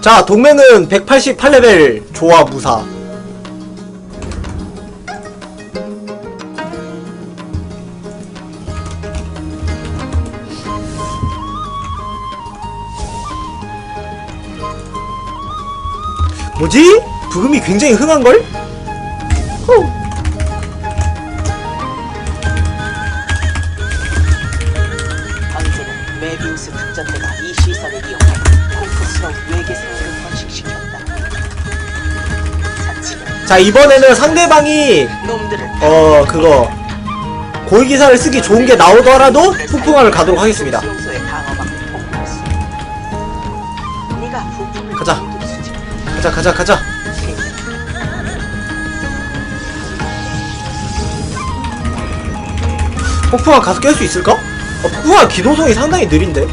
자 동맹은 188레벨 조화 무사 뭐지? 부금이 굉장히 흥한걸? 후. 자 이번에는 상대방이 어 그거 고위기사를 쓰기 좋은 게 나오더라도 폭풍함을 가도록 하겠습니다. 가자. 가자 가자 가자. 폭풍함 가서 깰 수 있을까? 어, 폭풍함 기동성이 상당히 느린데?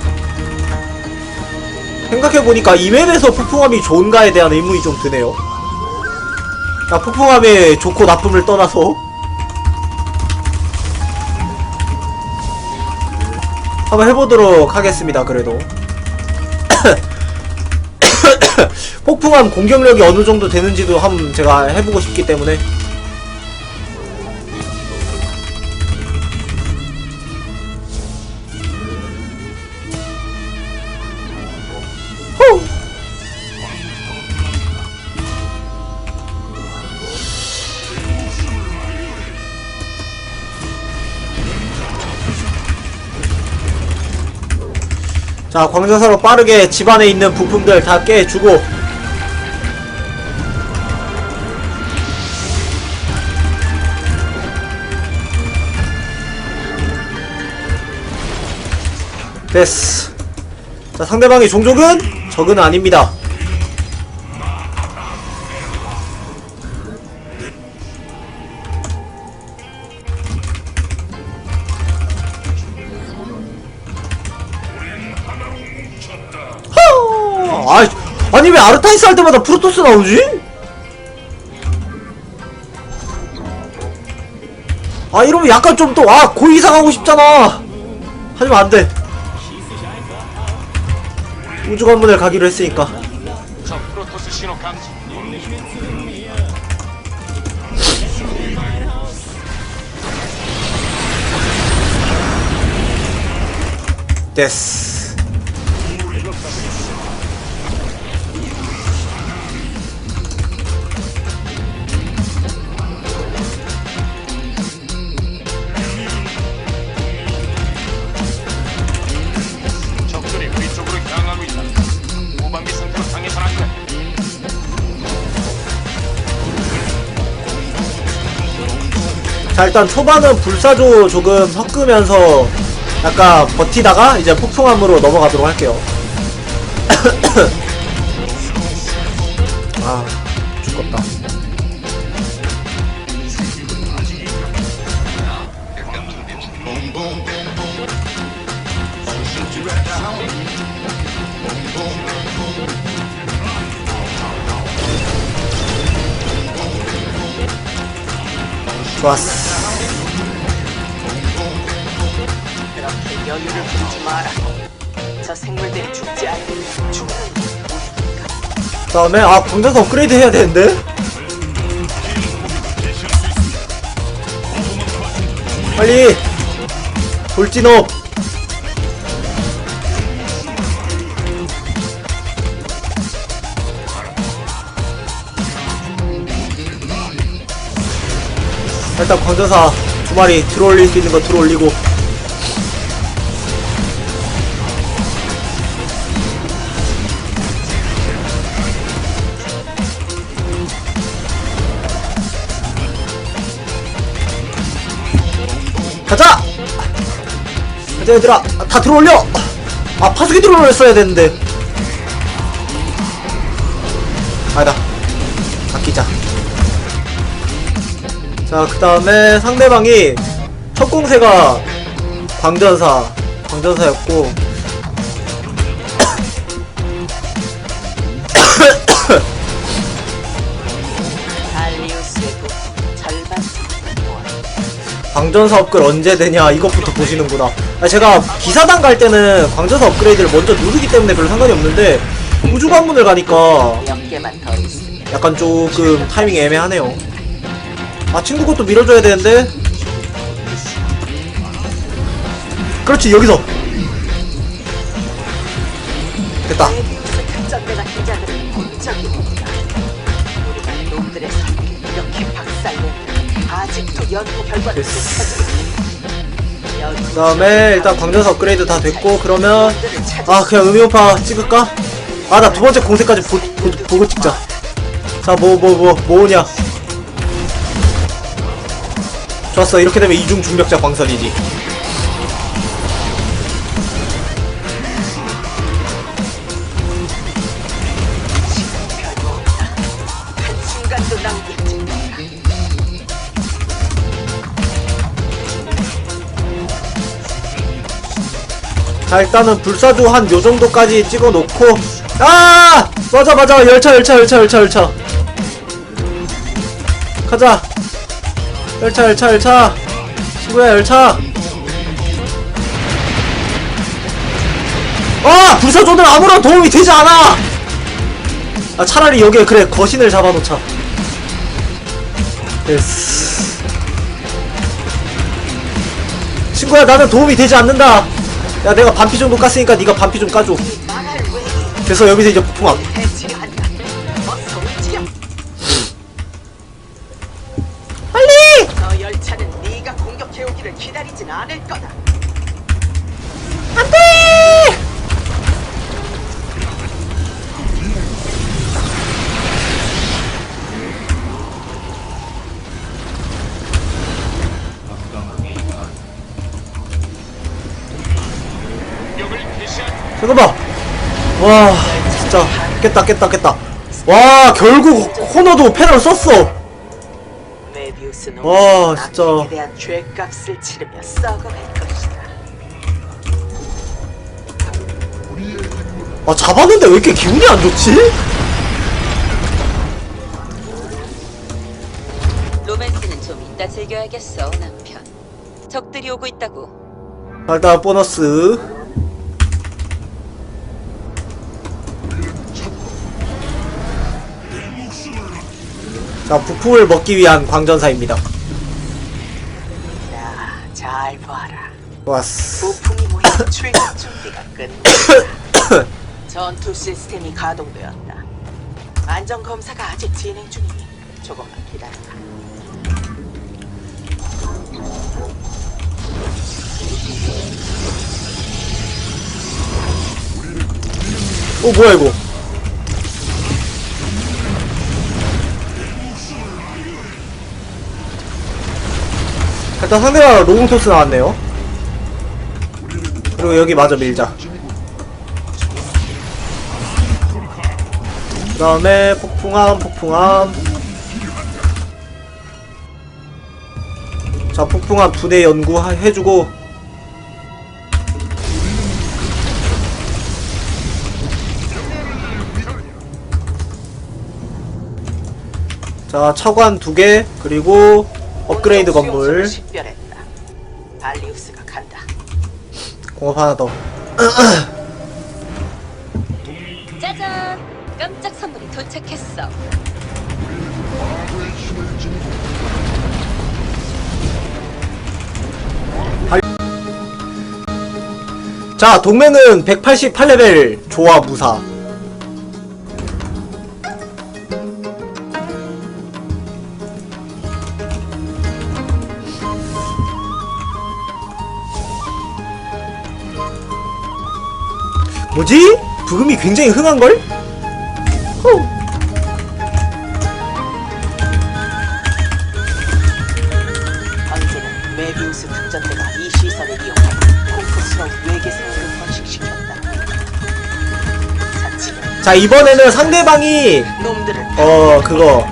생각해보니까 이 맵에서 폭풍함이 좋은가에 대한 의문이 좀 드네요 자 폭풍함의 좋고 나쁨을 떠나서. 한번 해보도록 하겠습니다 그래도. 폭풍함 공격력이 어느 정도 되는지도 한번 제가 해보고 싶기 때문에 자 광자사로 빠르게 집안에 있는 부품들 다 깨주고. 됐어. 자 상대방의 종족은 적은 아닙니다 아르타이스 할 때마다 프로토스 나오지? 아 이러면 약간 좀 또 아 고이상 하고 싶잖아. 하지만 안돼. 우주 관문을 가기로 했으니까. 적 프로토스 자 일단 초반은 불사조 조금 섞으면서 약간 버티다가 이제 폭풍함으로 넘어가도록 할게요. 아 죽겠다. 좋았어 생물들이 죽지 않으면 죽는 다음에 아 광전사 업그레이드 해야 되는데? 빨리! 돌진업! 일단 광전사 두 마리 들어올릴 수 있는 거 들어올리고 자 얘들아 아, 다 들어올려! 아 파수기 들어올렸어야 되는데 아니다 아끼자 자그 다음에 상대방이 첫 공세가 광전사 광전사였고. 광전사 업글 언제 되냐 이것부터 보시는구나 아, 제가 기사단 갈 때는 광전사 업그레이드를 먼저 누르기 때문에 별로 상관이 없는데 우주 관문을 가니까 약간 조금 타이밍 애매하네요. 아 친구 것도 밀어줘야 되는데. 그렇지 여기서 됐다. 놈들의 이렇게 아직도 연구 결과를. 그 그 다음에 일단 광전사 업그레이드 다 됐고 그러면 아 그냥 음이오파 찍을까? 아 나 두 번째 공세까지 보, 보, 보고 찍자. 자 뭐 뭐 뭐 뭐냐? 좋았어 이렇게 되면 이중 중력자 광선이지. 자 일단은 불사조 한 요 정도까지 찍어 놓고. 아! 맞아 맞아. 열차 열차 열차 열차 열차. 가자. 열차 열차 열차. 친구야 열차. 아! 불사조는 아무런 도움이 되지 않아! 아 차라리 여기에 그래 거신을 잡아놓자. 됐어. 친구야 나는 도움이 되지 않는다 야 내가 반피 정도 깠으니까 네가 반피 좀 까줘. 그래서 여기서 이제 폭풍함 잠깐만 와 진짜 깼다 깼다 깼다 와 결국 코너도 패널 썼어 와, 진짜. 대한 죄값을 치르며 썩어갈 것이다. 아 잡았는데 왜 이렇게 기분이 안 좋지? 로맨스는 좀 이따 즐겨야겠어, 남편. 적들이 오고 있다고. 자, 일단 보너스 자 부품을 먹기 위한 광전사입니다 자, 잘 봐라. 좋았어 부품이 모인 출격 준비가 끝났다. 전투 시스템이 가동되었다. 안전 검사가 아직 진행 중이니 조금만 기다려라. 어 뭐야 이거 일단 상대가 로공토스 나왔네요. 그리고 여기 마저 밀자. 그 다음에 폭풍함 폭풍함. 자 폭풍함 부대 연구 하- 해주고. 자 차관 두 개 그리고 업그레이드 건물 식별했다. 발리우스가 간다. 공업 하나 더 짜잔! 깜짝 선물이 도착했어. 자, 동맹은 188레벨 조화 무사. 뭐지? 부금이 굉장히 흥한걸? 후. 황제는 메비우스 특전대가 이 시설을 이용해 공포스러운 외계 생물을 번식시켰다. 자, 이번에는 상대방이, 놈들을 어, 그거,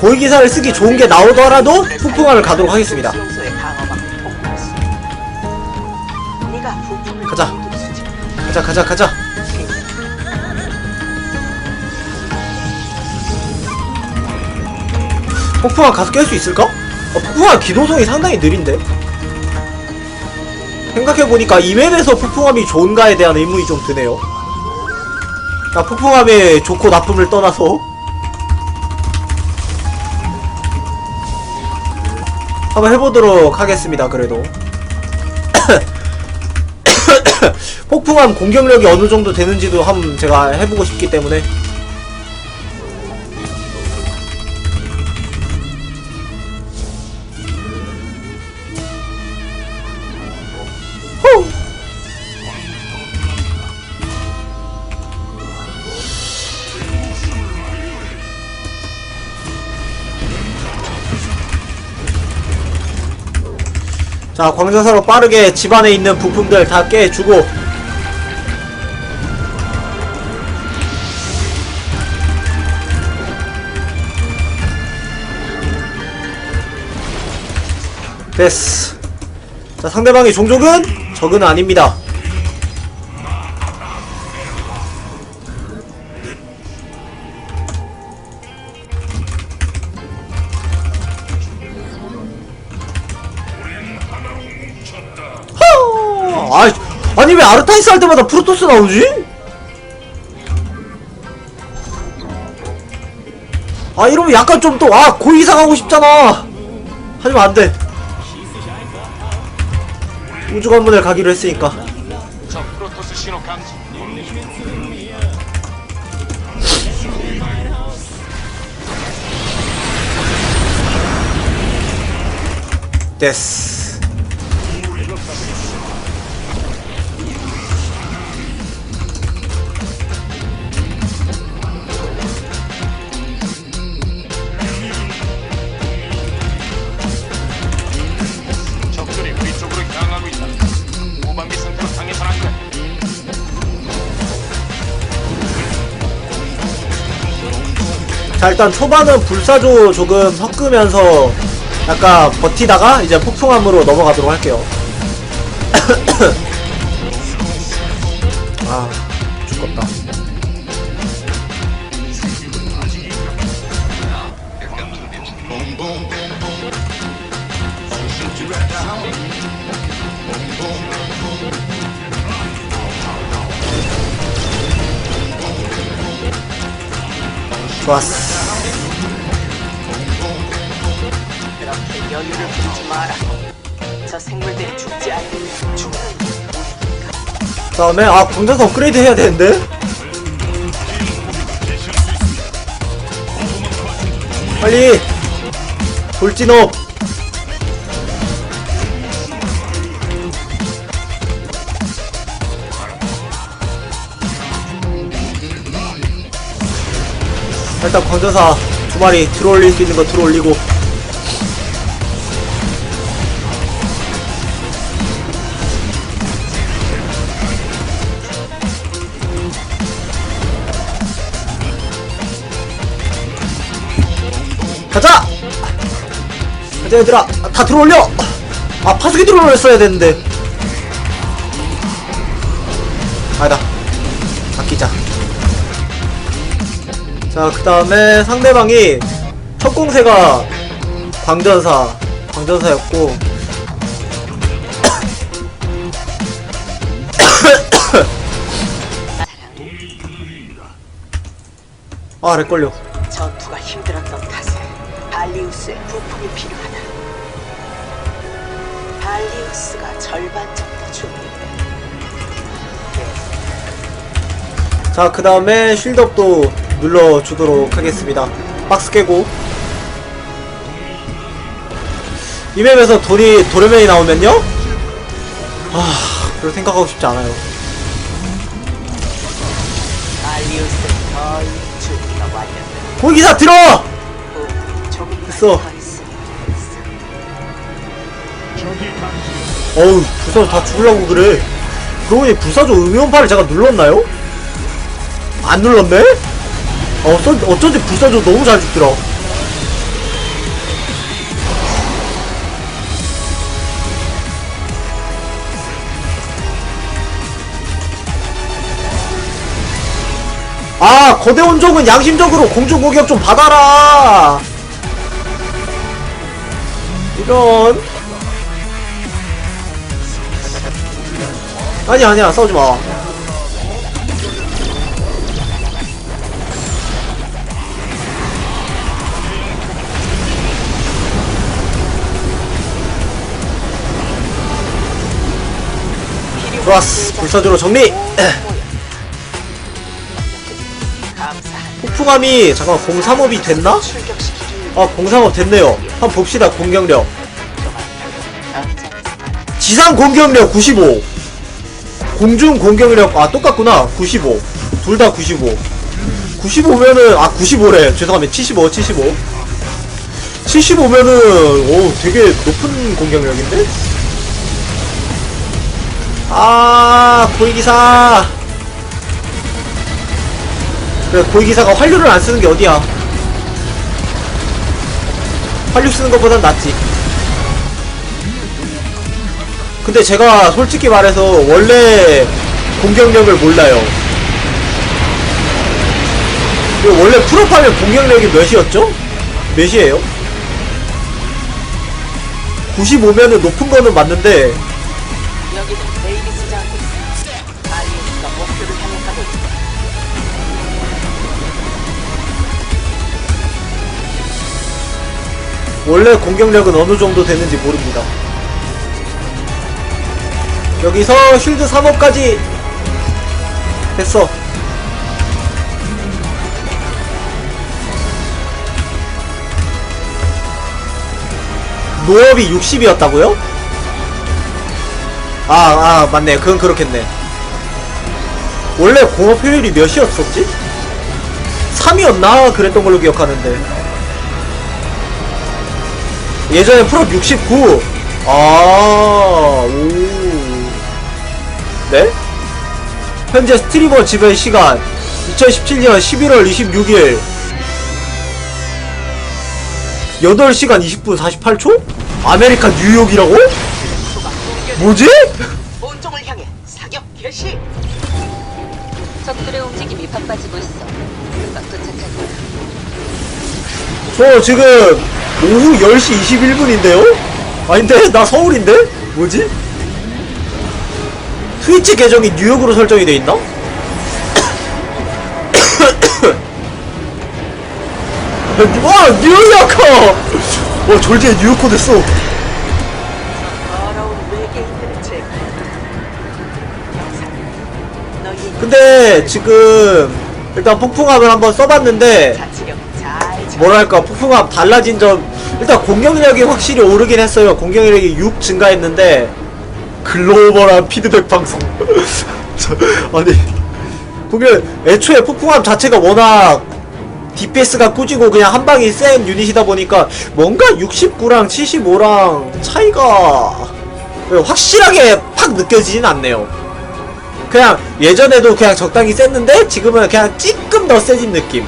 고위기사를 쓰기 좋은 게 나오더라도 폭풍함을 가도록 하겠습니다. 가자, 가자, 가자. 폭풍함 가서 깰 수 있을까? 어, 폭풍함 기동성이 상당히 느린데? 생각해보니까 이 맵에서 폭풍함이 좋은가에 대한 의문이 좀 드네요. 자, 폭풍함의 좋고 나쁨을 떠나서 한번 해보도록 하겠습니다. 그래도 폭풍함 공격력이 어느 정도 되는지도 한번 제가 해보고 싶기 때문에 후! 자, 광전사로 빠르게 집안에 있는 부품들 다 깨주고 됐어. 자, 상대방의 종족은 적은 아닙니다. 아니 왜 아르타이스 할 때마다 프로토스 나오지? 아 이러면 약간 좀 또 아 고이상 하고 싶잖아 하지만 안돼 우주 관문을 가기로 했으니까 적 프로토스 신호 감지. 됐어 자 일단 초반은 불사조 조금 섞으면서 약간 버티다가 이제 폭풍함으로 넘어가도록 할게요. 아 죽겠다. 좋았어 여유를 부리지 마라. 저 생물들이 죽지 않으면 죽는 다음에 아 광전사 업그레이드 해야 되는데? 빨리! 돌진업! 일단 광전사 두 마리 들어올릴 수 있는 거 들어올리고 가자! 가자 얘들아. 아, 다 들어올려! 아 파수기 들어올렸어야 되는데. 아니다. 아끼자. 자그 다음에 상대방이 첫 공세가 광전사 광전사였고. 아 렉걸려 발리우스가 절반 정도 준비돼. 자, 그 다음에 쉴드업도 눌러주도록 하겠습니다. 박스 깨고. 이 맵에서 돌이, 도레면이 나오면요? 아, 별로 생각하고 싶지 않아요. 발리우스는 거의 준비가 완료돼. 고기사 들어! 부품이 조금만 됐어. 더 어. 어우, 불사조 다 죽으려고 그래. 그러고 보니 불사조 음연파를 제가 눌렀나요? 안 눌렀네? 어, 어쩐, 어쩐지 불사조 너무 잘 죽더라. 아, 거대 원족은 양심적으로 공중 공격 좀 받아라! 이런. 아니야 아니야 싸우지 마. 좋았어 불사조로 정리! 폭풍함이 잠깐만 공삼업이 됐나? 아 공삼업 됐네요 한번 봅시다 공격력 지상 공격력 95 공중 공격력 아 똑같구나. 95 둘 다 95 95면은 아 95래. 죄송합니다. 75 75 75면은 오 되게 높은 공격력인데? 아 고위기사. 그래 고위기사가 활류를 안 쓰는 게 어디야? 활류 쓰는 것보단 낫지 근데 제가 솔직히 말해서 원래 공격력을 몰라요 원래 풀업하면 공격력이 몇이었죠? 몇이에요? 95면은 높은 거는 맞는데 여기는 목표를 향해 원래 공격력은 어느 정도 되는지 모릅니다. 여기서 쉴드 3업까지 됐어. 노업이 60이었다고요? 아, 아, 맞네. 그건 그렇겠네. 원래 공업 효율이 몇이었었지? 3이었나? 그랬던 걸로 기억하는데. 예전에 프로 69. 아, 오. 네? 현재 스트리머 지배 시간 2017년 11월 26일 8시간 20분 48초? 아메리카 뉴욕이라고? 뭐지? 본종을 향해 사격 개시 적들의 움직임이 바빠지고 있어. 금방 도착할 거야. 저 지금 오후 10시 21분인데요? 아닌데? 나 서울인데? 뭐지? 트위치 계정이 뉴욕으로 설정이 돼 있나? 와 뉴요커! 와 졸지에 뉴요커 됐어 근데 지금 일단 폭풍함을 한번 써봤는데. 뭐랄까 폭풍함 달라진 점 일단 공격력이 확실히 오르긴 했어요 공격력이 6 증가했는데 글로벌한 피드백 방송. 저, 아니 공격 애초에 폭풍함 자체가 워낙 DPS가 꾸지고 그냥 한 방이 센 유닛이다 보니까 뭔가 69랑 75랑 차이가 확실하게 팍 느껴지진 않네요. 그냥 예전에도 그냥 적당히 셌는데 지금은 그냥 찌끔 더 세진 느낌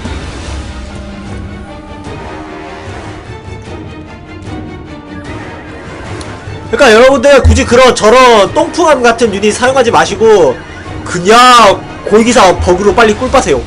그러니까 여러분들 굳이 그런 저런 똥풍함 같은 유닛 사용하지 마시고 그냥 고위기사 버그로 빨리 꿀 빠세요